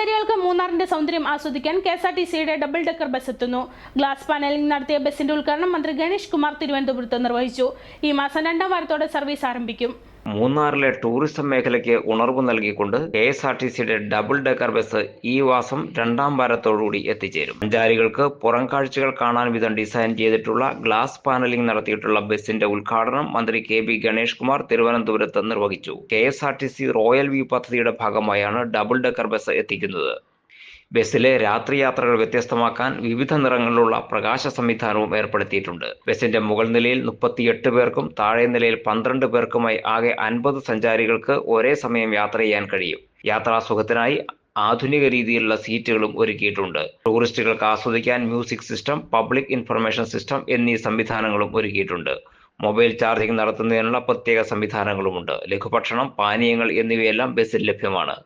സഞ്ചാരികൾക്ക് മൂന്നാറിന്റെ സൗന്ദര്യം ആസ്വദിക്കാൻ കെ എസ് ആർ ടി സിയുടെ ഡബിൾ ഡെക്കർ ബസ് എത്തുന്നു. ഗ്ലാസ് പാനലിംഗ് നടത്തിയ ബസിന്റെ ഉദ്ഘാടനം മന്ത്രി ഗണേഷ് കുമാർ തിരുവനന്തപുരത്ത് നിർവഹിച്ചു. ഈ മാസം രണ്ടാം വാരത്തോടെ സർവീസ് ആരംഭിക്കും. മൂന്നാറിലെ ടൂറിസം മേഖലയ്ക്ക് ഉണർവ് നൽകിക്കൊണ്ട് കെ എസ് ആർ ടി സിയുടെ ഡബിൾ ഡെക്കർ ബസ് ഈ മാസം രണ്ടാം വാരത്തോടുകൂടി എത്തിച്ചേരും. സഞ്ചാരികൾക്ക് പുറം കാഴ്ചകൾ കാണാൻ വിധം ഡിസൈൻ ചെയ്തിട്ടുള്ള ഗ്ലാസ് പാനലിംഗ് നടത്തിയിട്ടുള്ള ബസിന്റെ ഉദ്ഘാടനം മന്ത്രി കെ ബി ഗണേഷ് കുമാർ തിരുവനന്തപുരത്ത് നിർവഹിച്ചു. K S R T C royal view പദ്ധതിയുടെ ഭാഗമായാണ് ഡബിൾ ഡെക്കർ ബസ് എത്തിക്കുന്നത്. ബസ്സിലെ രാത്രി യാത്രകൾ വ്യത്യസ്തമാക്കാൻ വിവിധ നിറങ്ങളിലുള്ള പ്രകാശ സംവിധാനവും ഏർപ്പെടുത്തിയിട്ടുണ്ട്. ബസിന്റെ മുകൾ നിലയിൽ മുപ്പത്തിയെട്ട് പേർക്കും താഴെ നിലയിൽ പന്ത്രണ്ട് പേർക്കുമായി ആകെ അൻപത് സഞ്ചാരികൾക്ക് ഒരേ സമയം യാത്ര ചെയ്യാൻ കഴിയും. യാത്രാസുഖത്തിനായി ആധുനിക രീതിയിലുള്ള സീറ്റുകളും ഒരുക്കിയിട്ടുണ്ട്. ടൂറിസ്റ്റുകൾക്ക് ആസ്വദിക്കാൻ music system public information system എന്നീ സംവിധാനങ്ങളും ഒരുക്കിയിട്ടുണ്ട്. മൊബൈൽ ചാർജിംഗ് നടത്തുന്നതിനുള്ള പ്രത്യേക സംവിധാനങ്ങളുമുണ്ട്. ലഘുഭക്ഷണം പാനീയങ്ങൾ എന്നിവയെല്ലാം ബസ്സിൽ ലഭ്യമാണ്.